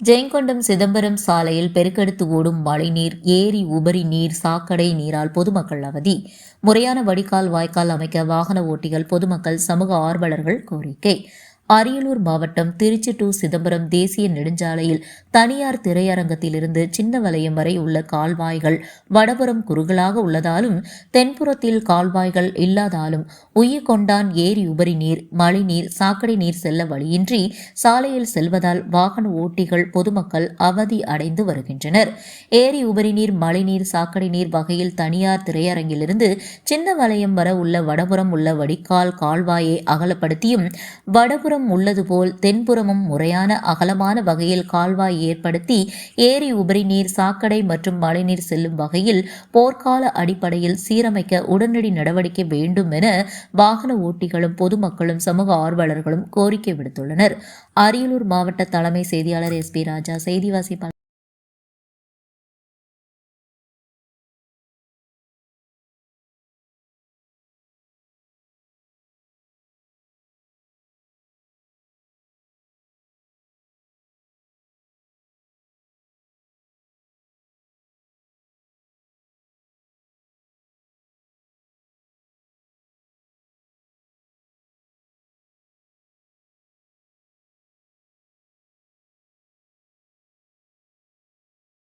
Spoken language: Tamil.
ஜெயங்கொண்டம் சிதம்பரம் சாலையில் பெருக்கெடுத்து ஓடும் மழைநீர் ஏரி உபரி நீர் சாக்கடை நீரால் பொதுமக்கள் அவதி. முறையான வடிகால் வாய்க்கால் அமைக்க வாகன ஓட்டிகள் பொதுமக்கள் சமூக ஆர்வலர்கள் கோரிக்கை. அரியலூர் மாவட்டம் திருச்சி டு சிதம்பரம் தேசிய நெடுஞ்சாலையில் தனியார் திரையரங்கத்திலிருந்து சின்ன வலயம் வரை உள்ள கால்வாய்கள் வடபுறம் குறுகலாக உள்ளதாலும் தென்புறத்தில் கால்வாய்கள் இல்லாதாலும் உய்யக்கொண்டான் ஏரி உபரி நீர் மழைநீர் சாக்கடை நீர் செல்ல வழியின்றி சாலையில் செல்வதால் வாகன ஓட்டிகள் பொதுமக்கள் அவதி அடைந்து வருகின்றனர். ஏரி உபரி நீர் மழைநீர் சாக்கடை நீர் வகையில் தனியார் திரையரங்கிலிருந்து சின்ன வலயம் வர உள்ள வடபுறம் உள்ள வடிகால் கால்வாயை அகலப்படுத்தியும் வடபுறம் உள்ளது போல் தென்புறமும் முறையான அகலமான வகையில் கால்வாய் ஏற்படுத்தி ஏரி உபரி நீர் சாக்கடை மற்றும் மழைநீர் செல்லும் வகையில் போர்க்கால அடிப்படையில் சீரமைக்க உடனடி நடவடிக்கை வேண்டும் என வாகன ஓட்டிகளும் பொதுமக்களும் சமூக ஆர்வலர்களும் கோரிக்கை விடுத்துள்ளனர். அரியலூர் மாவட்ட தலைமை செய்தியாளர் எஸ் பி ராஜா செய்தி வாசிப்பாளர்